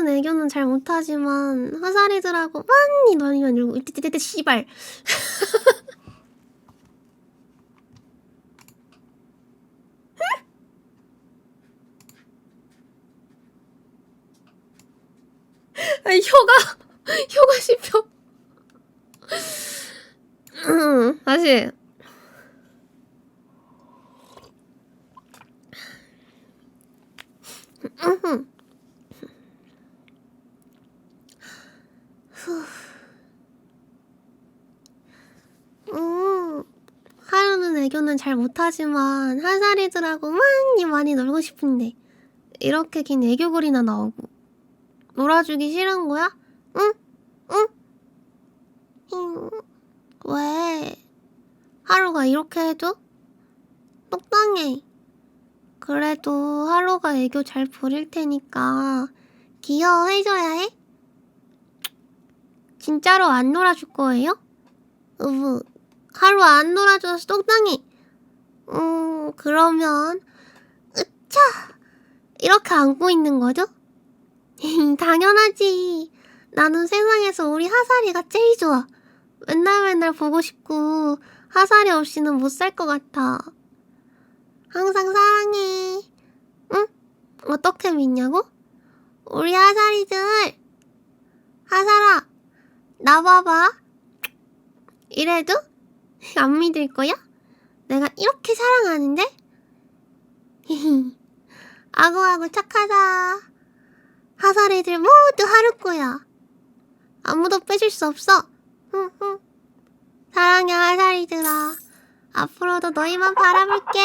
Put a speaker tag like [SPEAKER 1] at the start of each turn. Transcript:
[SPEAKER 1] 하루는 애교는 잘 못하지만 화살이들하고 많이 많이 많이 놀고 이때때때 씨발. 아니 혀가 혀가 씹혀. 음, 다시 음. 음, 하루는 애교는 잘 못하지만 한 살이들하고 많이 많이 놀고 싶은데 이렇게 긴 애교글이나 나오고 놀아주기 싫은 거야? 응? 응? 응. 왜? 하루가 이렇게 해도? 똑당해. 그래도 하루가 애교 잘 부릴 테니까 귀여워해줘야 해? 진짜로 안 놀아줄 거예요? 으브, 하루 안 놀아줘서 똑당해. 음, 그러면, 으차! 이렇게 안고 있는 거죠? 당연하지. 나는 세상에서 우리 하사리가 제일 좋아. 맨날 맨날 보고 싶고, 하사리 없이는 못 살 것 같아. 항상 사랑해. 응? 어떻게 믿냐고? 우리 하사리들. 하사라, 나 봐봐. 이래도 안 믿을 거야? 내가 이렇게 사랑하는데? 아구아구 착하다. 하사리들 모두 하루 거야. 아무도 빼줄 수 없어. 응, 응. 사랑해, 하사리들아. 앞으로도 너희만 바라볼게.